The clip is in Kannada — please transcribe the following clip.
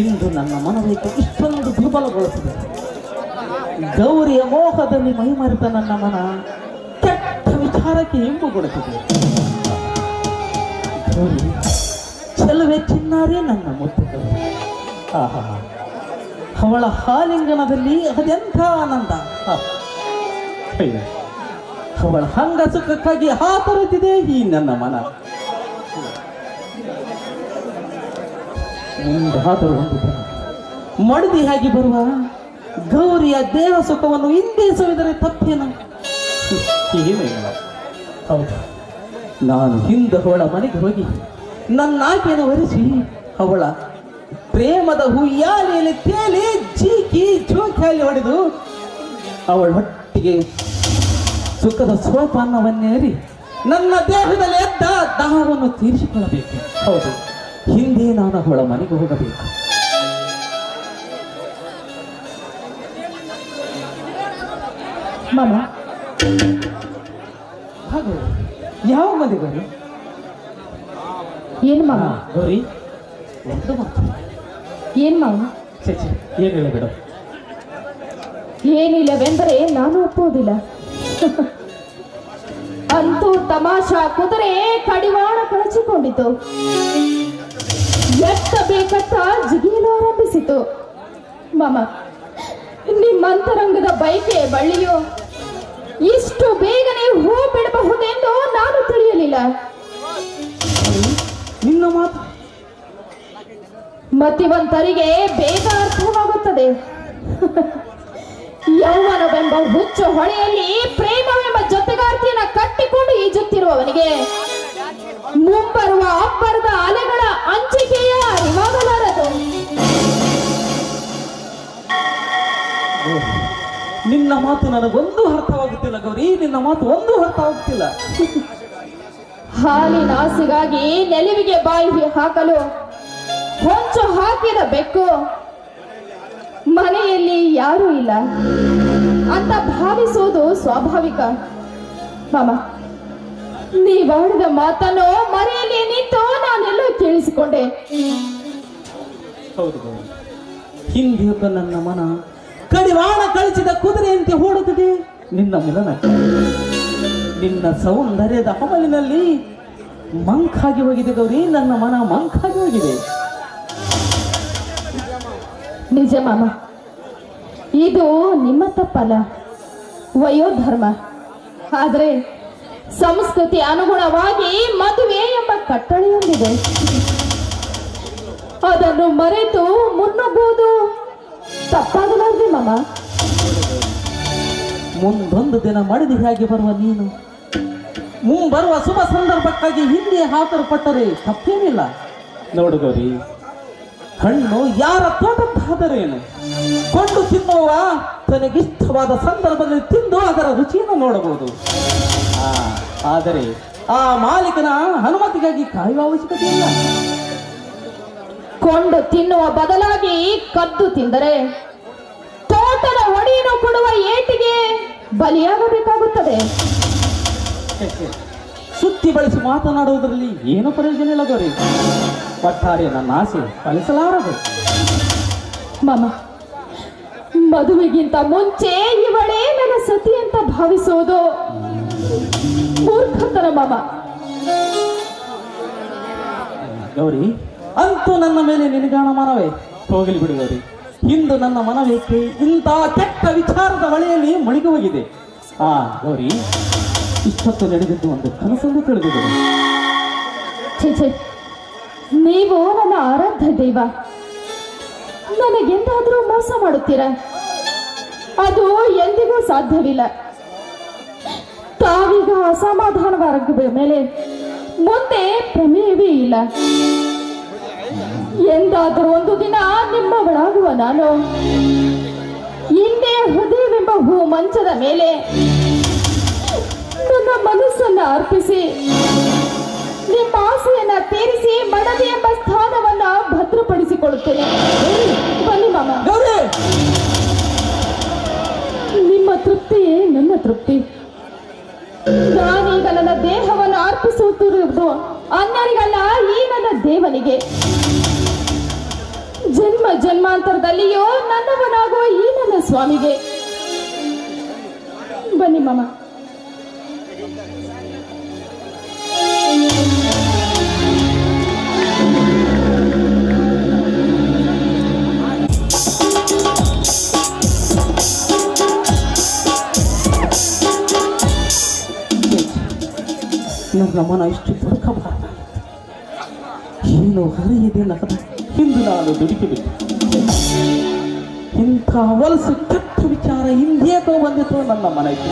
ಇಂದು ನನ್ನ ಮನವೇಕೆ ಇಷ್ಟೊಂದು ದುರ್ಬಲಗೊಳಿಸಿದೆ. ಗೌರಿಯ ಮೋಹದಲ್ಲಿ ಮೈಮರೆತ ನನ್ನ ಮನ ಕೆಟ್ಟ ವಿಚಾರಕ್ಕೆ ಇಂಪುಗೊಳಿಸಿದೆ ಗೌರಿ, ಚೆಲುವೆ ಚಿನ್ನಾರೇ ನನ್ನ ಮುತ್ತುಗಳು. ಆಹಾ, ಅವಳ ಹಾಲಿಂಗನದಲ್ಲಿ ಅದೆಂಥ ಆನಂದ. ಅವಳ ಹಂಗ ಸುಖಕ್ಕಾಗಿ ಹಾತರುತ್ತಿದೆ ಈ ನನ್ನ ಮನ. ಒಂದು ದಿನ ಮಡದಿಯಾಗಿ ಬರುವ ಗೌರಿಯ ದೇಹ ಸುಖವನ್ನು ಹಿಂದೆ ಸವಿದರೆ ತಪ್ಪೇನು? ಹೌದು. ನಾನು ಹಿಂದೆ ಅವಳ ಮನೆಗೆ ಹೋಗಿ ನನ್ನ ಆಕೆಯನ್ನು ಒರೆಸಿ ಅವಳ ಪ್ರೇಮದ ಹುಯ್ಯಾಲೆಯಲ್ಲಿ ತೇಲಿ ಜೀಕಿ ಜೋಕಿಯಲ್ಲಿ ಹೊಡೆದು ಅವಳ ಹೊಟ್ಟಿಗೆ ಸುಖದ ಸೋಪಾನವನ್ನೇರಿ ನನ್ನ ದೇಹದಲ್ಲಿ ಎದ್ದ ದಾಹವನ್ನು ತೀರಿಸಿಕೊಳ್ಳಬೇಕು. ಹಿಂದೆ. ನಾನು ಅವಳ ಮನೆಗೆ ಹೋಗಬೇಕು. ಮಾಮ ಹಾಗೆ ಯಾವ ಗೌರಿ ಏನು ಮಾಮ? ಗೌರಿ ಒಂದು ಮಾತು. ಏನು ಮಾಮ? ಛೆ, ಏನು ಹೇಳ ಬಿಡು. ಏನಿಲ್ಲವೆಂದರೆ ನಾನು ಒಪ್ಪುವುದಿಲ್ಲ. ಅಂತೂ ತಮಾಷಾ ಕುದುರೆ ಕಡಿವಾಣ ಕಳಚಿಕೊಂಡಿತು. ಎತ್ತ ಬೇಕತ್ತ ಜಿಗಿಯಲು ಆರಂಭಿಸಿತು. ಮಾಮ ನಿಮ್ಮಂತರಂಗದ ಬೈಕೆ ಬಳ್ಳಿಯು? ಇಷ್ಟು ಬೇಗನೆ ಹೂ ಬಿಡಬಹುದೆಂದು ನಾನು ತಿಳಿಯಲಿಲ್ಲ. ನಿನ್ನ ಮಾತು? ಮತಿವಂತರಿಗೆ ಬೇಗ ಅರ್ಥವಾಗುತ್ತದೆ. ಯೌವನವೆಂಬ ಹುಚ್ಚು ಹೊಳೆಯಲ್ಲಿ ಪ್ರೇಮವೆಂಬ ಜೊತೆಗಾರ್ತಿಯನ್ನ ಕಟ್ಟಿಕೊಂಡು ಈಜುತ್ತಿರುವವನಿಗೆ ಮುಂಬರುವ ಅಬ್ಬರದ ಅಲೆಗಳ ಹಂಚಿಕೆಯ ಅರಿವಾಗಲಾರದು ನಿನ್ನ ಮಾತು ನನಗೊಂದು ಅರ್ಥವಾಗುತ್ತಿಲ್ಲ ಗೌರಿ ನಿನ್ನ ಮಾತು ಒಂದು ಅರ್ಥವಾಗುತ್ತಿಲ್ಲ. ಹಾಲಿನ ಆಸೆಗಾಗಿ ನೆಲವಿಗೆ ಬಾಯಿ ಹಾಕಲು ಹೊಂಚು ಹಾಕಿದ ಬೆಕ್ಕು ಮನೆಯಲ್ಲಿ ಯಾರೂ ಇಲ್ಲ. ಅಂತ ಭಾವಿಸುವುದು ಸ್ವಾಭಾವಿಕ. ಮಾಮ ನೀವಾಡಿದ ಮಾತನ್ನು ಮನೆಯಲ್ಲಿ ನಿಂತು ನಾನೆಲ್ಲೋ ಕೇಳಿಸಿಕೊಂಡೆ. ಹೌದು ಹಿಂದೆಯೊಬ್ಬ ನನ್ನ ಮನ ಕಡಿವಾಣ ಕಳಿಸಿದ ಕುದುರೆಯಂತೆ ಓಡುತ್ತದೆ. ನಿನ್ನ ಮಿಲನ ನಿನ್ನ ಸೌಂದರ್ಯದ ಹಮಲಿನಲ್ಲಿ ಮಂಕಾಗಿ ಹೋಗಿದೆ ಗೌರಿ. ನನ್ನ ಮನ ಮಂಕಾಗಿ ಹೋಗಿದೆ. ನಿಜ ಮಾಮ ಇದು ನಿಮ್ಮ ತಪ್ಪಲ್ಲ. ವಯೋಧರ್ಮ. ಆದರೆ ಸಂಸ್ಕೃತಿ ಅನುಗುಣವಾಗಿ ಮದುವೆ ಎಂಬ ಕಟ್ಟಳೆಯೊಂದಿದೆ. ಅದನ್ನು ಮರೆತು ಮುನ್ನುಗ್ಗುವುದು ತಪ್ಪಾಗಲಾರ್ದೆ ಮಾಮ. ಮುಂದೊಂದು ದಿನ ಮಡದಿಯಾಗಿ ಬರುವ ನೀನು? ಮುಂಬರುವ ಶುಭ ಸಂದರ್ಭಕ್ಕಾಗಿ ಹಿಂದೆ ಹಾತರು ಪಟ್ಟರೆ ತಪ್ಪೇನಿಲ್ಲ. ನೋಡು ಗೌರಿ ಹಣ್ಣು ಯಾರ ತೋಟದ್ದಾದರೇನು ಕೊಂಡು ತಿನ್ನುವ ತನಗಿಷ್ಟವಾದ ಸಂದರ್ಭದಲ್ಲಿ ತಿಂದು ಅದರ ರುಚಿಯನ್ನು ನೋಡಬಹುದು. ಆ, ಆದರೆ ಆ ಮಾಲೀಕನ ಅನುಮತಿಗಾಗಿ ಕಾಯುವ ಅವಶ್ಯಕತೆ ಇಲ್ಲ. ಕೊಂಡು ತಿನ್ನುವ ಬದಲಾಗಿ ಕದ್ದು ತಿಂದರೆ ತೋಟದ ಒಡೆಯನ್ನು ಕೊಡುವ ಏಟಿಗೆ ಬಲಿಯಾಗಬೇಕಾಗುತ್ತದೆ. ಸುತ್ತಿ ಬಳಸಿ ಮಾತನಾಡುವುದರಲ್ಲಿ ಏನು ಪ್ರಯೋಜನ ಇಲ್ಲ ದೊರೆ ಒಟ್ಟಾರೆ ನನ್ನ ಆಸೆ ಫಲಿಸಲಾರದು. ಮಾಮ ಮದುವೆಗಿಂತ ಮುಂಚೆ ಇವಳೇ ನನ್ನ ಸತಿ ಅಂತ ಭಾವಿಸುವುದು ಮೂರ್ಖತನ ಮಾಮ ಗೌರಿ, ಅಂತೂ ನನ್ನ ಮೇಲೆ ನಿನಗಾಣ ಮನವೇ ಹೋಗಲಿ ಬಿಡು ಗೌರಿ. ಇಂದು ನನ್ನ ಮನವೇಕೆ ಇಂಥ ಕೆಟ್ಟ ವಿಚಾರದ ಹೊಳೆಯಲ್ಲಿ ಮುಳುಗಿ ಹೋಗಿದೆ. ಆ, ಗೌರಿ, ಇಷ್ಟೊತ್ತು ನಡೆದಿದ್ದು ಒಂದು ಕನಸನ್ನು ತಿಳಿದಿದೆ. ಛೇ ಛೇ. ನೀವು ನನ್ನ ಆರಾಧ್ಯ ದೈವ. ನನಗೆಂದಾದರೂ ಮೋಸ ಮಾಡುತ್ತೀರಾ? ಅದು ಎಂದಿಗೂ ಸಾಧ್ಯವಿಲ್ಲ. ತಾವೀಗ ಅಸಮಾಧಾನವಾದ ಮೇಲೆ ಮುಂದೆ ಪ್ರಮೇಯವೇ ಇಲ್ಲ ಎಂದಾದರೂ ಒಂದು ದಿನ ನಿಮ್ಮ ನಿಮ್ಮವಳಾಗುವ ನಾನು. ಹಿಂದೆ ಹೃದಯವೆಂಬ ಹೂ ಮಂಚದ ಮೇಲೆ ನನ್ನ ಮನಸ್ಸನ್ನು ಅರ್ಪಿಸಿ ನಿಮ್ಮ ಆಸೆಯನ್ನ ತೀರಿಸಿ ಮಡದಿ ಎಂಬ ಸ್ಥಾನವನ್ನ ಭದ್ರಪಡಿಸಿಕೊಳ್ಳುತ್ತೇನೆ. ಬನ್ನಿ ಮಾಮ. ನಿಮ್ಮ ತೃಪ್ತಿಯೇ ನನ್ನ ತೃಪ್ತಿ. ನಾನೀಗ ನನ್ನ ದೇಹವನ್ನು ಅರ್ಪಿಸುತ್ತಿರುವುದು ಅನ್ನರಿಗಲ್ಲ ಈ ನನ್ನ ದೇವನಿಗೆ. ಜನ್ಮ ಜನ್ಮಾಂತರದಲ್ಲಿಯೋ ನನ್ನವನಾಗುವ ಈ ನನ್ನ ಸ್ವಾಮಿಗೆ. ಬನ್ನಿ ಮಾಮ. ನನ್ನ ಮನ ಇಷ್ಟು ದುಡುಕಬಾರದು ಏನು ಹರಿಯದೆ ನಗದ ಹಿಂದು ನಾನು ದುಡುಕಿಬಿಟ್ಟು. ಇಂಥ ಹೊಲಸು ಕೆಟ್ಟ ವಿಚಾರ ಹಿಂದೇಕೋ ಬಂದಿತು ನನ್ನ ಮನೆಗೆ.